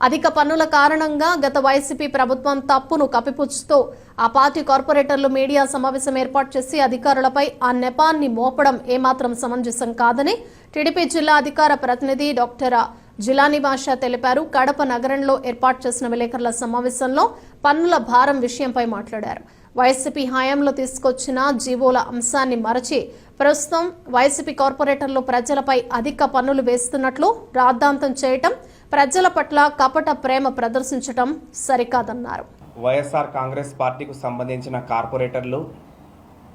అధిక పన్నుల కారణంగా గత వైసీపీ ప్రభుత్వం తప్పును కప్పిపుచ్చుతూ ఆ పార్టీ కార్పొరేటర్లు మీడియా సమావేశం ఏర్పాటు చేసి అధికారులపై ఆ నెపాన్ని మోపడం ఏమాత్రం సమంజసం కాదని టీడీపీ జిల్లా అధికార ప్రతినిధి డాక్టర్ జిలానీ బాషా తెలిపారు. కడప నగరంలో ఏర్పాటు చేసిన విలేకరుల సమావేశంలో పన్నుల భారం విషయంపై మాట్లాడారు. వైసీపీ హయాంలో తీసుకొచ్చిన జీవోల అంశాన్ని మరచి ప్రస్తుతం వైసీపీ కార్పొరేటర్లు ప్రజలపై అధిక పన్నులు వేస్తున్నట్లు రాద్ధాంతం చేయటం ప్రజల పట్ల కపట ప్రేమ ప్రదర్శించటం సరికాదన్నారు. వైఎస్ఆర్ కాంగ్రెస్ పార్టీకు సంబంధించిన కార్పొరేటర్లు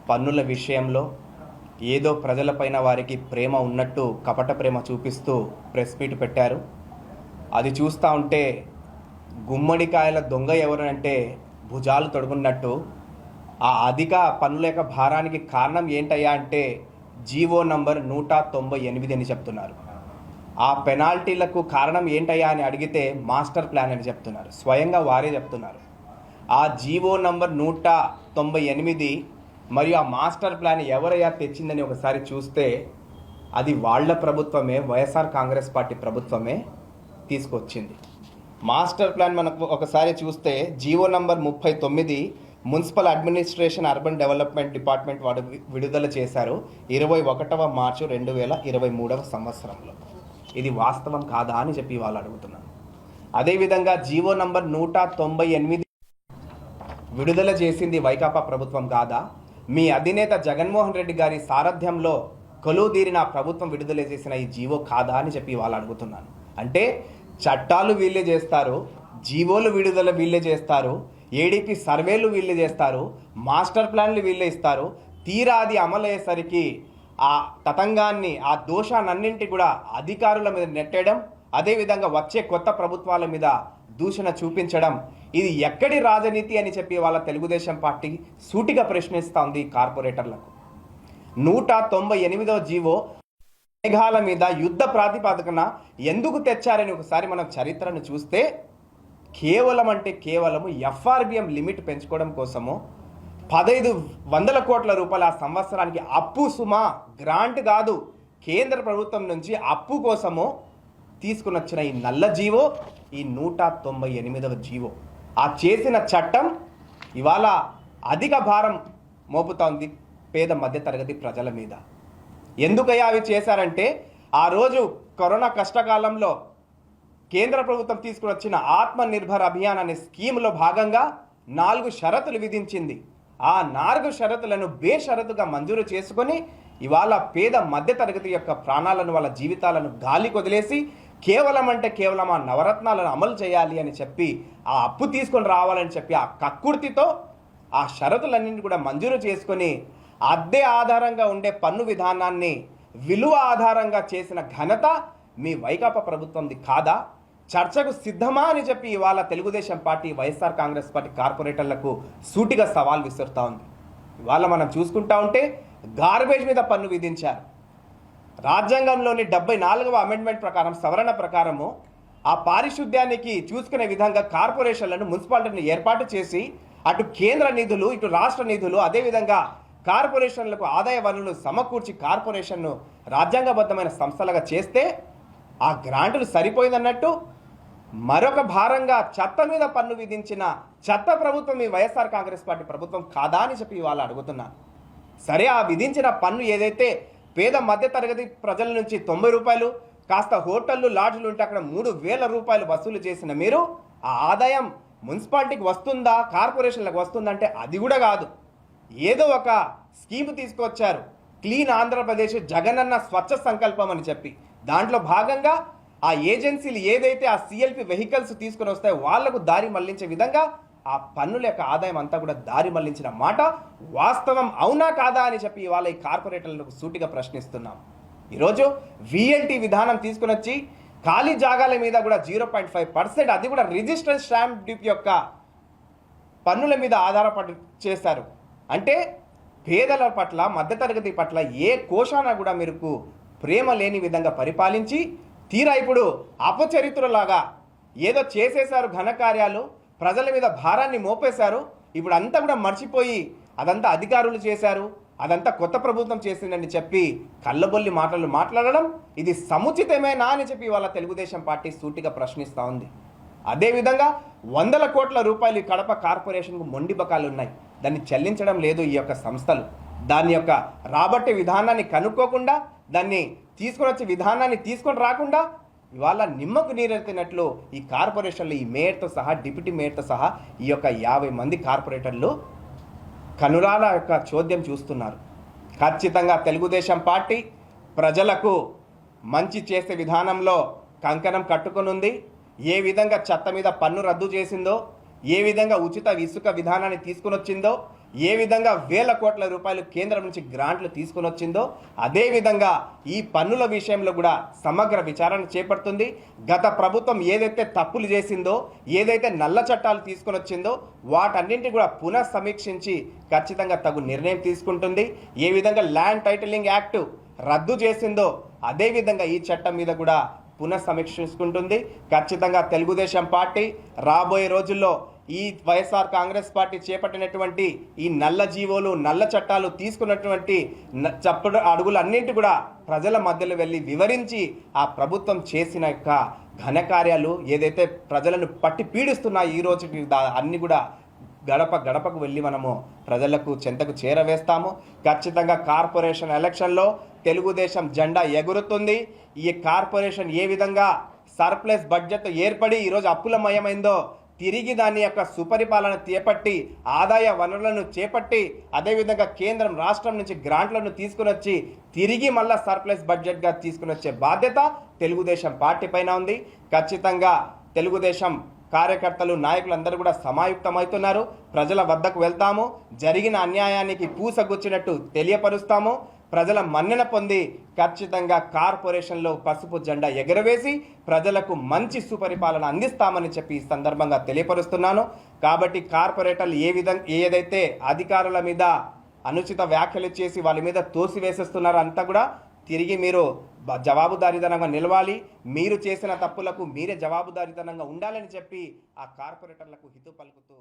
పన్నుల విషయంలో ఏదో ప్రజలపైన వారికి ప్రేమ ఉన్నట్టు కపట ప్రేమ చూపిస్తూ ప్రెస్ మీట్ పెట్టారు. అది చూస్తూ ఉంటే గుమ్మడికాయల దొంగ ఎవరంటే భుజాలు తొడుగున్నట్టు. ఆ అధిక పన్నుల యొక్క భారానికి కారణం ఏంటయ్యా అంటే జీవో నంబర్ నూట తొంభై ఎనిమిది అని చెప్తున్నారు. ఆ పెనాల్టీలకు కారణం ఏంటయ్యా అని అడిగితే మాస్టర్ ప్లాన్ అని చెప్తున్నారు. స్వయంగా వారే చెప్తున్నారు. ఆ జీవో నంబర్ నూట తొంభై ఎనిమిది మరియు ఆ మాస్టర్ ప్లాన్ ఎవరయ్యా తెచ్చిందని ఒకసారి చూస్తే అది వాళ్ళ ప్రభుత్వమే వైఎస్ఆర్ కాంగ్రెస్ పార్టీ ప్రభుత్వమే తీసుకొచ్చింది. మాస్టర్ ప్లాన్ మనకు ఒకసారి చూస్తే జీవో నంబర్ ముప్పై తొమ్మిది municipal administration urban development department వాడు విడుదల చేశారు ఇరవై ఒకటవ మార్చు రెండు వేల ఇరవై మూడవ సంవత్సరంలో. ఇది వాస్తవం కాదా అని చెప్పి వాళ్ళు అడుగుతున్నారు. అదేవిధంగా జీవో నంబర్ నూట తొంభై ఎనిమిది విడుదల చేసింది వైకాపా ప్రభుత్వం కాదా? మీ అధినేత జగన్మోహన్ రెడ్డి గారి సారథ్యంలో కొలువుదీరిన ప్రభుత్వం విడుదల చేసిన ఈ జీవో కాదా అని చెప్పి వాళ్ళు అడుగుతున్నాను అంటే చట్టాలు వీళ్ళే చేస్తారు జీవోలు విడుదల వీళ్ళే చేస్తారు ఏడీపీ సర్వేలు వీళ్ళే చేస్తారు మాస్టర్ ప్లాన్లు వీళ్ళే ఇస్తారు తీరా అది అమలయ్యేసరికి ఆ తతంగాన్ని ఆ దోషాలన్నింటి కూడా అధికారుల మీద నెట్టడం అదేవిధంగా వచ్చే కొత్త ప్రభుత్వాల మీద దూషణ చూపించడం. ఇది ఎక్కడి రాజనీతి అని చెప్పి వాళ్ళ తెలుగుదేశం పార్టీ సూటిగా ప్రశ్నిస్తోంది కార్పొరేటర్లకు. నూట తొంభై ఎనిమిదవ జీవో మేఘాల మీద యుద్ధ ప్రాతిపదికన ఎందుకు తెచ్చారని ఒకసారి మనం చరిత్రను చూస్తే కేవలం అంటే కేవలము ఎఫ్ఆర్బిఎం లిమిట్ పెంచుకోవడం కోసము పదైదు వందల కోట్ల రూపాయల సంవత్సరానికి అప్పు సుమా గ్రాంట్ కాదు. కేంద్ర ప్రభుత్వం నుంచి అప్పు కోసము తీసుకుని వచ్చిన ఈ నల్ల జీవో ఈ నూట తొంభై ఎనిమిదవ జీవో. ఆ చేసిన చట్టం ఇవాళ అధిక భారం మోపుతోంది పేద మధ్యతరగతి ప్రజల మీద. ఎందుకయ్యా అవి చేశారంటే ఆ రోజు కరోనా కష్టకాలంలో కేంద్ర ప్రభుత్వం తీసుకుని వచ్చిన ఆత్మ నిర్భర్ అభియాన్ అనే స్కీమ్లో భాగంగా నాలుగు షరతులు విధించింది. ఆ నాలుగు షరతులను బేషరతుగా మంజూరు చేసుకొని ఇవాళ పేద మధ్యతరగతి యొక్క ప్రాణాలను వాళ్ళ జీవితాలను గాలి కొదిలేసి కేవలం అంటే కేవలం ఆ నవరత్నాలను అమలు చేయాలి అని చెప్పి ఆ అప్పు తీసుకొని రావాలని చెప్పి ఆ కక్కుర్తితో ఆ షరతులన్నింటినీ కూడా మంజూరు చేసుకొని అద్దె ఆధారంగా ఉండే పన్ను విధానాన్ని విలువ ఆధారంగా చేసిన ఘనత మీ వైకాపా ప్రభుత్వంది కాదా? చర్చకు సిద్ధమా అని చెప్పి ఇవాళ Telugu Desam party YSR Congress party కార్పొరేటర్లకు సూటిగా సవాల్ విసురుతూ ఉంది. ఇవాళ మనం చూసుకుంటా ఉంటే గార్బేజ్ మీద పన్ను విధించారు. రాజ్యాంగంలోని డెబ్బై నాలుగవ అమెండ్మెంట్ ప్రకారం సవరణ ప్రకారము ఆ పారిశుద్ధ్యానికి చూసుకునే విధంగా కార్పొరేషన్లను మున్సిపాలిటీని ఏర్పాటు చేసి అటు కేంద్ర నిధులు ఇటు రాష్ట్ర నిధులు అదేవిధంగా కార్పొరేషన్లకు ఆదాయ వనరులు సమకూర్చి కార్పొరేషన్ను రాజ్యాంగబద్ధమైన సంస్థలుగా చేస్తే ఆ గ్రాంటులు సరిపోయిందన్నట్టు మరొక భారంగా చెత్త మీద పన్ను విధించిన చెత్త ప్రభుత్వం ఈ వైఎస్ఆర్ కాంగ్రెస్ పార్టీ ప్రభుత్వం కాదా అని చెప్పి వాళ్ళు అడుగుతున్నాను సరే ఆ విధించిన పన్ను ఏదైతే పేద మధ్యతరగతి ప్రజల నుంచి తొంభై రూపాయలు కాస్త హోటళ్ళు లాడ్జ్లు ఉంటే అక్కడ మూడు వేల రూపాయలు వసూలు చేసిన మీరు ఆ ఆదాయం మున్సిపాలిటీకి వస్తుందా కార్పొరేషన్లకు వస్తుందంటే అది కూడా కాదు. ఏదో ఒక స్కీమ్ తీసుకొచ్చారు. క్లీన్ ఆంధ్రప్రదేశ్ జగనన్న స్వచ్ఛ సంకల్పం అని చెప్పి. దాంట్లో భాగంగా ఆ ఏజెన్సీలు ఏదైతే ఆ సిఎల్పి వెహికల్స్ తీసుకొని వస్తాయో వాళ్ళకు దారి మళ్ళించే విధంగా ఆ పన్నుల యొక్క ఆదాయం అంతా కూడా దారి మళ్ళించిన మాట వాస్తవం అవునా కాదా అని చెప్పి ఇవాళ ఈ కార్పొరేటర్లకు సూటిగా ప్రశ్నిస్తున్నాం. ఈరోజు విఎల్టీ విధానం తీసుకుని వచ్చి ఖాళీ జాగాల మీద కూడా జీరో పాయింట్ ఫైవ్ పర్సెంట్ అది కూడా రిజిస్టర్ స్టాంప్ డ్యూటీ యొక్క పన్నుల మీద ఆధారపడి చేశారు. అంటే పేదల పట్ల మధ్యతరగతి పట్ల ఏ కోశాన కూడా మీరు ప్రేమ లేని విధంగా పరిపాలించి తీరా ఇప్పుడు అపచరిత్రలాగా ఏదో చేసేశారు ఘనకార్యాలు ప్రజల మీద భారాన్ని మోపేశారు ఇప్పుడు అంతా కూడా మర్చిపోయి అదంతా అధికారులు చేశారు అదంతా కొత్త ప్రభుత్వం చేసిందని చెప్పి కళ్ళబొల్లి మాటలు మాట్లాడడం ఇది సముచితమేనా అని చెప్పి వాళ్ళ తెలుగుదేశం పార్టీ సూటిగా ప్రశ్నిస్తూ ఉంది. అదేవిధంగా వందల కోట్ల రూపాయలు ఈ కడప కార్పొరేషన్కు మొండి బకాలు ఉన్నాయి. దాన్ని చెల్లించడం లేదు ఈ యొక్క సంస్థలు. దాని యొక్క రాబట్టే విధానాన్ని కనుక్కోకుండా దాన్ని తీసుకొని వచ్చే విధానాన్ని తీసుకొని రాకుండా ఇవాళ నిమ్మకు నీరెత్తినట్లు ఈ కార్పొరేషన్లు ఈ మేయర్తో సహా డిప్యూటీ మేయర్తో సహా ఈ యొక్క యాభై మంది కార్పొరేటర్లు కనురాల యొక్క చోద్యం చూస్తున్నారు. ఖచ్చితంగా తెలుగుదేశం పార్టీ ప్రజలకు మంచి చేసే విధానంలో కంకణం కట్టుకొనుంది. ఏ విధంగా చెత్త మీద పన్ను రద్దు చేసిందో ఏ విధంగా ఉచిత ఇసుక విధానాన్ని తీసుకుని వచ్చిందో ఏ విధంగా వేల కోట్ల రూపాయలు కేంద్రం నుంచి గ్రాంట్లు తీసుకుని వచ్చిందో అదేవిధంగా ఈ పన్నుల విషయంలో కూడా సమగ్ర విచారణ చేపడుతుంది. గత ప్రభుత్వం ఏదైతే తప్పులు చేసిందో ఏదైతే నల్ల చట్టాలు తీసుకొని వచ్చిందో వాటన్నింటినీ కూడా పునః సమీక్షించి ఖచ్చితంగా తగు నిర్ణయం తీసుకుంటుంది. ఏ విధంగా ల్యాండ్ టైటిలింగ్ యాక్ట్ రద్దు చేసిందో అదేవిధంగా ఈ చట్టం మీద కూడా పునః సమీక్షించుకుంటుంది ఖచ్చితంగా తెలుగుదేశం పార్టీ రాబోయే రోజుల్లో ఈ వైఎస్ఆర్ కాంగ్రెస్ పార్టీ చేపట్టినటువంటి ఈ నల్ల జీవోలు నల్ల చట్టాలు తీసుకున్నటువంటి చప్పుడు అడుగులన్నింటి కూడా ప్రజల మధ్యలో వెళ్ళి వివరించి ఆ ప్రభుత్వం చేసిన యొక్క ఘనకార్యాలు ఏదైతే ప్రజలను పట్టి పీడిస్తున్నాయి ఈ రోజుకి అన్నీ అన్ని కూడా గడప గడపకు వెళ్ళి మనము ప్రజలకు చెంతకు చేరవేస్తాము. ఖచ్చితంగా కార్పొరేషన్ ఎలక్షన్లో తెలుగుదేశం జెండా ఎగురుతుంది. ఈ కార్పొరేషన్ ఏ విధంగా సర్ప్లస్ బడ్జెట్ ఏర్పడి ఈరోజు అప్పులమయమైందో తిరిగి దాని యొక్క సుపరిపాలన చేపట్టి ఆదాయ వనరులను చేపట్టి అదేవిధంగా కేంద్రం రాష్ట్రం నుంచి గ్రాంట్లను తీసుకుని వచ్చి తిరిగి మళ్ళా సర్ప్లస్ బడ్జెట్గా తీసుకుని వచ్చే బాధ్యత తెలుగుదేశం పార్టీ పైన ఉంది. ఖచ్చితంగా తెలుగుదేశం కార్యకర్తలు నాయకులందరూ కూడా సమాయుక్తమవుతున్నారు. ప్రజల వద్దకు వెళ్తాము. జరిగిన అన్యాయానికి పూసగుచ్చినట్టు తెలియపరుస్తాము. ప్రజల మన్నన పొంది ఖచ్చితంగా కార్పొరేషన్లో పసుపు జెండా ఎగరవేసి ప్రజలకు మంచి సుపరిపాలన అందిస్తామని చెప్పి ఈ సందర్భంగా తెలియపరుస్తున్నాను. కాబట్టి కార్పొరేటర్లు ఏ విధంగా ఏదైతే అధికారుల మీద అనుచిత వ్యాఖ్యలు చేసి వాళ్ళ మీద తోసివేసేస్తున్నారో అంతా కూడా తిరిగి మీరు జవాబుదారీతనంగా నిలవాలి. మీరు చేసిన తప్పులకు మీరే జవాబుదారీతనంగా ఉండాలని చెప్పి ఆ కార్పొరేటర్లకు హితు పలుకుతూ